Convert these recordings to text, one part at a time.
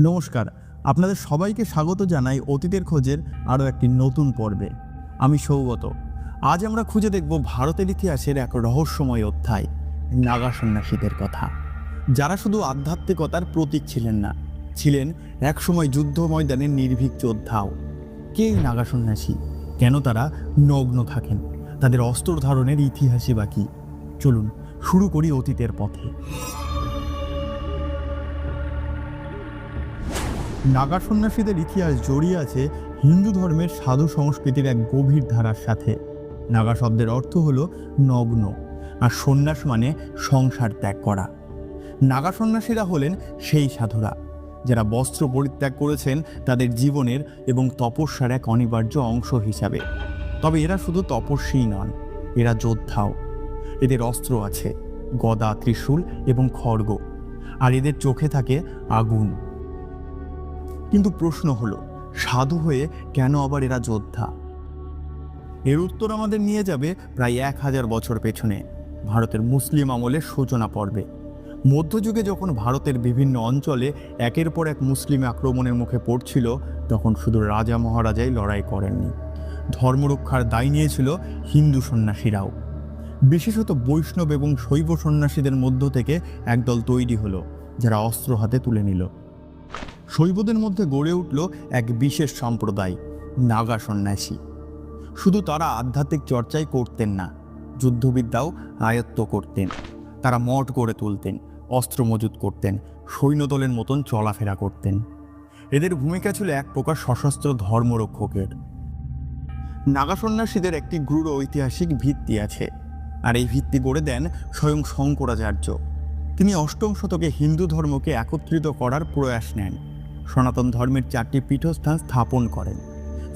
নমস্কার, আপনাদের সবাইকে স্বাগত জানাই অতীতের খোঁজের আরও একটি নতুন পর্বে। আমি সৌগত। আজ আমরা খুঁজে দেখব ভারতের ইতিহাসের এক রহস্যময় অধ্যায়, নাগা সন্ন্যাসীদের কথা। যারা শুধু আধ্যাত্মিকতার প্রতীক ছিলেন না, ছিলেন একসময় যুদ্ধ ময়দানের নির্ভীক যোদ্ধাও। কে নাগা সন্ন্যাসী? কেন তারা নগ্ন থাকেন? তাদের অস্ত্র ধারণের ইতিহাসই বাকি চলুন শুরু করি অতীতের পথে। নাগা সন্ন্যাসীদের ইতিহাস জড়িয়ে আছে হিন্দু ধর্মের সাধু সংস্কৃতির এক গভীর ধারার সাথে। নাগা শব্দের অর্থ হল নগ্ন, আর সন্ন্যাস মানে সংসার ত্যাগ করা। নাগা সন্ন্যাসীরা হলেন সেই সাধুরা, যারা বস্ত্র পরিত্যাগ করেছেন তাদের জীবনের এবং তপস্যার এক অনিবার্য অংশ হিসাবে। তবে এরা শুধু তপস্বী নন, এরা যোদ্ধাও। এদের অস্ত্র আছে, গদা, ত্রিশূল এবং খড়গ, আর এদের চোখে থাকে আগুন। কিন্তু প্রশ্ন হলো, সাধু হয়ে কেন আবার এরা যোদ্ধা? এর উত্তর আমাদের নিয়ে যাবে প্রায় এক হাজার বছর পেছনে। ভারতের মুসলিম আমলের সূচনা পর্বে। মধ্যযুগে যখন ভারতের বিভিন্ন অঞ্চলে একের পর এক মুসলিম আক্রমণের মুখে পড়ছিল, তখন শুধু রাজা মহারাজাই লড়াই করেননি। ধর্মরক্ষার দায় নিয়েছিল হিন্দু সন্ন্যাসীরাও। বিশেষত বৈষ্ণব এবং শৈব সন্ন্যাসীদের মধ্য থেকে একদল তৈরি হলো, যারা অস্ত্র হাতে তুলে নিল। শৈবদের মধ্যে গড়ে উঠল এক বিশেষ সম্প্রদায়, নাগা সন্ন্যাসী। শুধু তারা আধ্যাত্মিক চর্চাই করতেন না, যুদ্ধবিদ্যাও আয়ত্ত করতেন। তারা মঠ গড়ে তুলতেন, অস্ত্র মজুত করতেন, সৈন্যদলের মতন চলাফেরা করতেন। এদের ভূমিকা ছিল এক প্রকার সশস্ত্র ধর্মরক্ষকের। নাগা সন্ন্যাসীদের একটি গূঢ় ঐতিহাসিক ভিত্তি আছে, আর এই ভিত্তি গড়ে দেন স্বয়ং শঙ্করাচার্য। তিনি অষ্টম শতকে হিন্দু ধর্মকে একত্রিত করার প্রয়াস নেন। সনাতন ধর্মের চারটি পীঠস্থান স্থাপন করেন।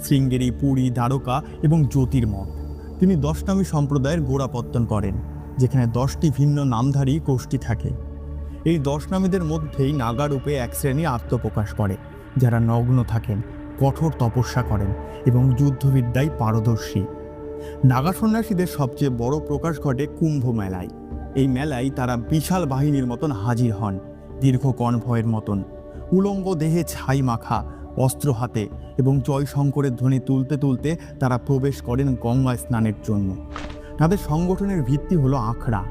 শৃঙ্গেরি, পুরী, দ্বারকা এবং জ্যোতির্মঠ। তিনি দশনামী সম্প্রদায়ের গোড়াপত্তন করেন, যেখানে দশটি ভিন্ন নামধারী গোষ্ঠী থাকে। এই দশনামীদের মধ্যেই নাগারূপে এক শ্রেণি আত্মপ্রকাশ করে, যারা নগ্ন থাকেন, কঠোর তপস্যা করেন এবং যুদ্ধবিদ্যায় পারদর্শী। নাগা সন্ন্যাসীদের সবচেয়ে বড় প্রকাশ ঘটে কুম্ভ মেলায়। এই মেলায় তারা বিশাল বাহিনীর মতন হাজির হন, দীর্ঘ কনভয়ের মতন। উলঙ্গ দেহে ছাই মাখা, অস্ত্র হাতে এবং জয়শঙ্করের ধ্বনি তুলতে তুলতে তারা প্রবেশ করেন গঙ্গা স্নানের জন্য। তাদের সংগঠনের ভিত্তি হলো আখড়া,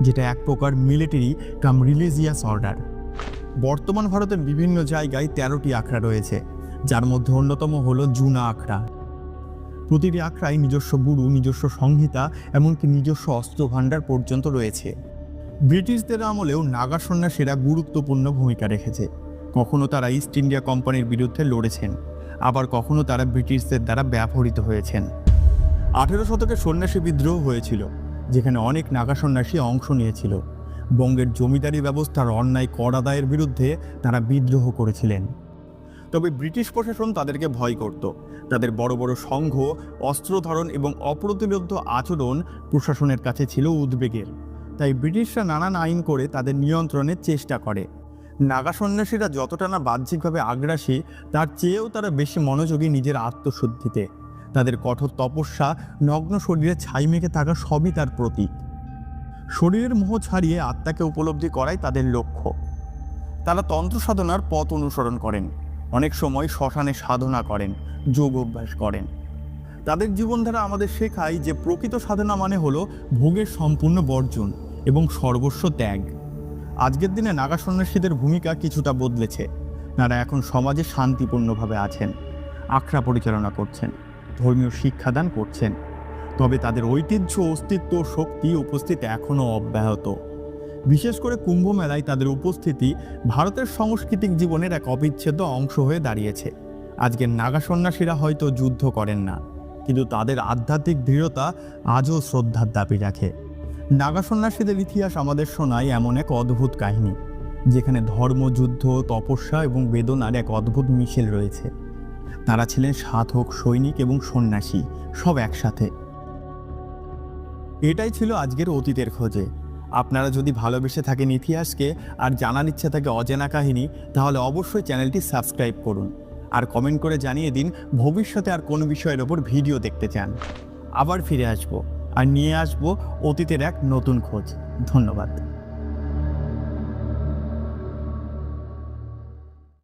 যেটা এক প্রকার মিলিটারি কাম রিলিজিয়াস অর্ডার। বর্তমান ভারতের বিভিন্ন জায়গায় তেরোটি আখড়া রয়েছে, যার মধ্যে অন্যতম হলো জুনা আখড়া। প্রতিটি আখড়ায় নিজস্ব গুরু, নিজস্ব সংহিতা, এমনকি নিজস্ব অস্ত্র ভাণ্ডার পর্যন্ত রয়েছে। ব্রিটিশদের আমলেও নাগা সন্ন্যাসীরা গুরুত্বপূর্ণ ভূমিকা রেখেছে। কখনো তারা ইস্ট ইন্ডিয়া কোম্পানির বিরুদ্ধে লড়েছেন, আবার কখনও তারা ব্রিটিশদের দ্বারা ব্যবহৃত হয়েছেন। আঠেরো শতকে সন্ন্যাসী বিদ্রোহ হয়েছিল, যেখানে অনেক নাগা সন্ন্যাসী অংশ নিয়েছিল। বঙ্গের জমিদারি ব্যবস্থার অন্যায় কর আদায়ের বিরুদ্ধে তারা বিদ্রোহ করেছিলেন। তবে ব্রিটিশ প্রশাসন তাদেরকে ভয় করত। তাদের বড় বড় সংঘ, অস্ত্র অস্ত্রধারণ এবং অপ্রতিরোধ আচরণ প্রশাসনের কাছে ছিল উদ্বেগের। তাই ব্রিটিশরা নানান আইন করে তাদের নিয়ন্ত্রণের চেষ্টা করে। নাগা সন্ন্যাসীরা যতটা না বাহ্যিকভাবে আগ্রাসী, তার চেয়েও তারা বেশি মনোযোগী নিজের আত্মশুদ্ধিতে। তাদের কঠোর তপস্যা, নগ্ন শরীরে ছাই মেখে থাকা সবই তার প্রতীক। শরীরের মোহ ছাড়িয়ে আত্মাকে উপলব্ধি করাই তাদের লক্ষ্য। তারা তন্ত্র সাধনার পথ অনুসরণ করেন। অনেক সময় শ্মশানে সাধনা করেন, যোগ অভ্যাস করেন। তাদের জীবনধারা আমাদের শেখায় যে প্রকৃত সাধনা মানে হলো ভোগের সম্পূর্ণ বর্জন এবং সর্বস্ব ত্যাগ। আজকের দিনে নাগা সন্ন্যাসীদের ভূমিকা কিছুটা বদলেছে। তারা এখন সমাজে শান্তিপূর্ণভাবে আছেন, আখড়া পরিচালনা করছেন, ধর্মীয় শিক্ষাদান করছেন। তবে তাদের ঐতিহ্য, অস্তিত্ব, শক্তি উপস্থিত এখনও অব্যাহত। বিশেষ করে কুম্ভ মেলায় তাদের উপস্থিতি ভারতের সাংস্কৃতিক জীবনের এক অবিচ্ছেদ্য অংশ হয়ে দাঁড়িয়েছে। আজকের নাগা সন্ন্যাসীরা হয়তো যুদ্ধ করেন না, কিন্তু তাদের আধ্যাত্মিক দৃঢ়তা আজও শ্রদ্ধার দাবি রাখে। নাগা সন্ন্যাসীদের ইতিহাস আমাদের শোনায় এমন এক অদ্ভুত কাহিনী, যেখানে ধর্ম, যুদ্ধ, তপস্যা এবং বেদনার এক অদ্ভুত মিশেল রয়েছে। তারা ছিলেন সাধক, সৈনিক এবং সন্ন্যাসী, সব একসাথে। এটাই ছিল আজকের অতীতের খোঁজে। আপনারা যদি ভালোবেসে থাকেন ইতিহাসকে আর জানার ইচ্ছা থাকে অজানা কাহিনী, তাহলে অবশ্যই চ্যানেলটি সাবস্ক্রাইব করুন। আর কমেন্ট করে জানিয়ে দিন ভবিষ্যতে আর কোন বিষয়ের ওপর ভিডিও দেখতে চান। আবার ফিরে আসব। আর নিয়ে আসব অতীতের এক নতুন খোঁজ। ধন্যবাদ।